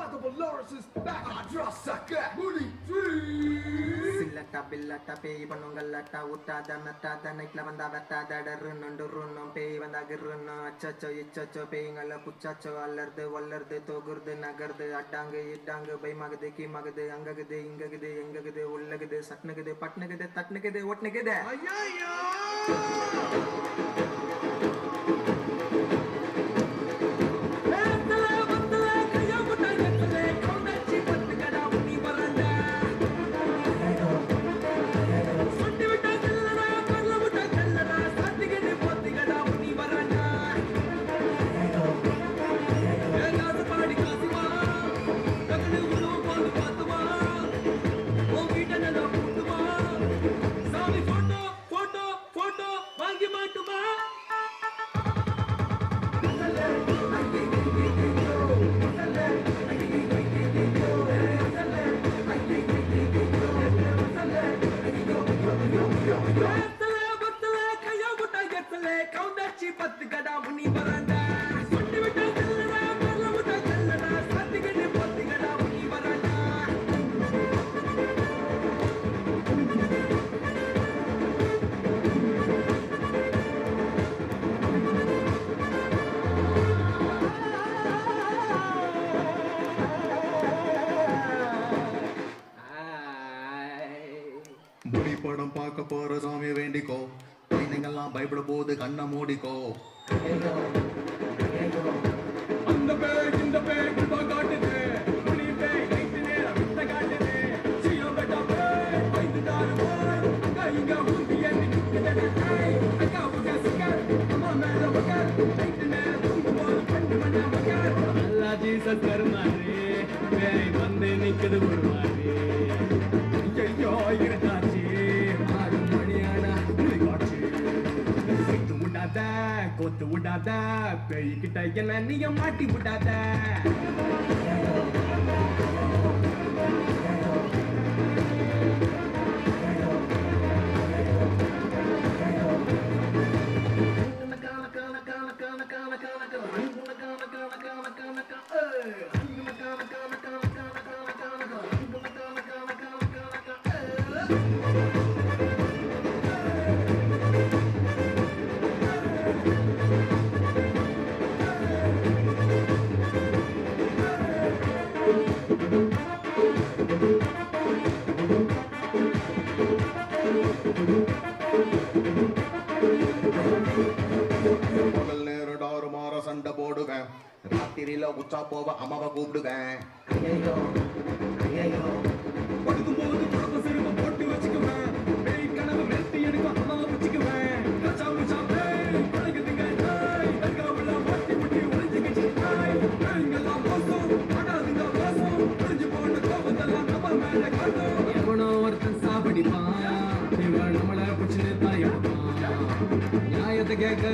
Brother is back. I just suck at Moody Three. சில்லட்டா பில்லட்டா பேய் பண்ணுங்கல்லட்டா உட்டாத மெட்டாத நைட்ல வந்தா வெட்டாத நண்டு ருன்னும் பேய் வந்தா கிருன்னும் அச்சச்சோ இச்சச்சோ பேய்ங்கள புச்சாச்சோ அல்லறது வல்லறது தொகுறது நகருது அட்டாங்கு இட்டாங்கு பயமாகுது கீமாகுது அங்ககுது இங்ககுது எங்ககுது உள்ளகுது சட்னுகுது பட்னுகுது தட்னுகுது ஒட்னுகுது ஐயோ बसले खया बुटा घेतले कौंदाची पत गदा பார்க்க போற சாமி வேண்டிக்கோ. குழந்தைங்கெல்லாம் பயப்பட போது கண்ணை மூடிக்கோ. அந்த பேய் இந்த பேய் கிருபா காட்டுது. ஜீசஸ் கருமாறு. பேய் வந்து நிக்குது ஒரு மாதிரி. ஐயோ கொத்து விடாத பேய்கிட்ட என்ன நீய மாட்டி விடாத Thank you. சண்டை போடுவேன். ராத்திரியில உச்சா போவ அம்மாவை கூப்பிடுவேன். படுக்கும்போது குழப்ப சிறும போட்டு வச்சுக்குவேன். பேய் கனவு மெல்த்தி எடுக்கும் அம்மாவை வச்சுக்குவேன். கச்சா முச்சா பேய் பழகுதுங்க நாய் தற்காவுல மாட்டி முட்டி ஒளிஞ்சுக்கிச்சு நாய் பேய்ங்கெல்லாம் மோசம் ஆடாதுங்க மோசம். ஒளிஞ்சு போன கோபத்தெல்லாம் நம்ம மேல காட்டும். எவனோ ஒருத்தன் சாப்பிடிப்பான் இவன் நம்மள பிடிச்சு தாயப்பான் நியாயத்தை கேட்க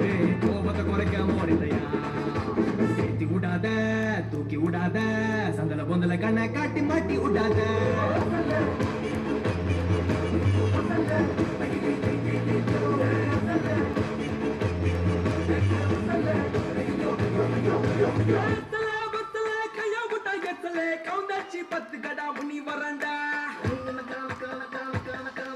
பேய் கோபத்தை தூக்கி விடாத சந்தல பொந்தல கண்ணை காட்டி மாட்டி விடாத கவுந்தாச்சி பத்து கடா முனி வரண்டா சுத்தி விட்டா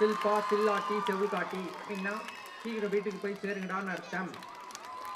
சில்பா சில்லாட்டி செவுகாட்டி அப்படின்னா சீக்கிரம் வீட்டுக்கு போய் சேருங்கடான்னு அர்த்தம்.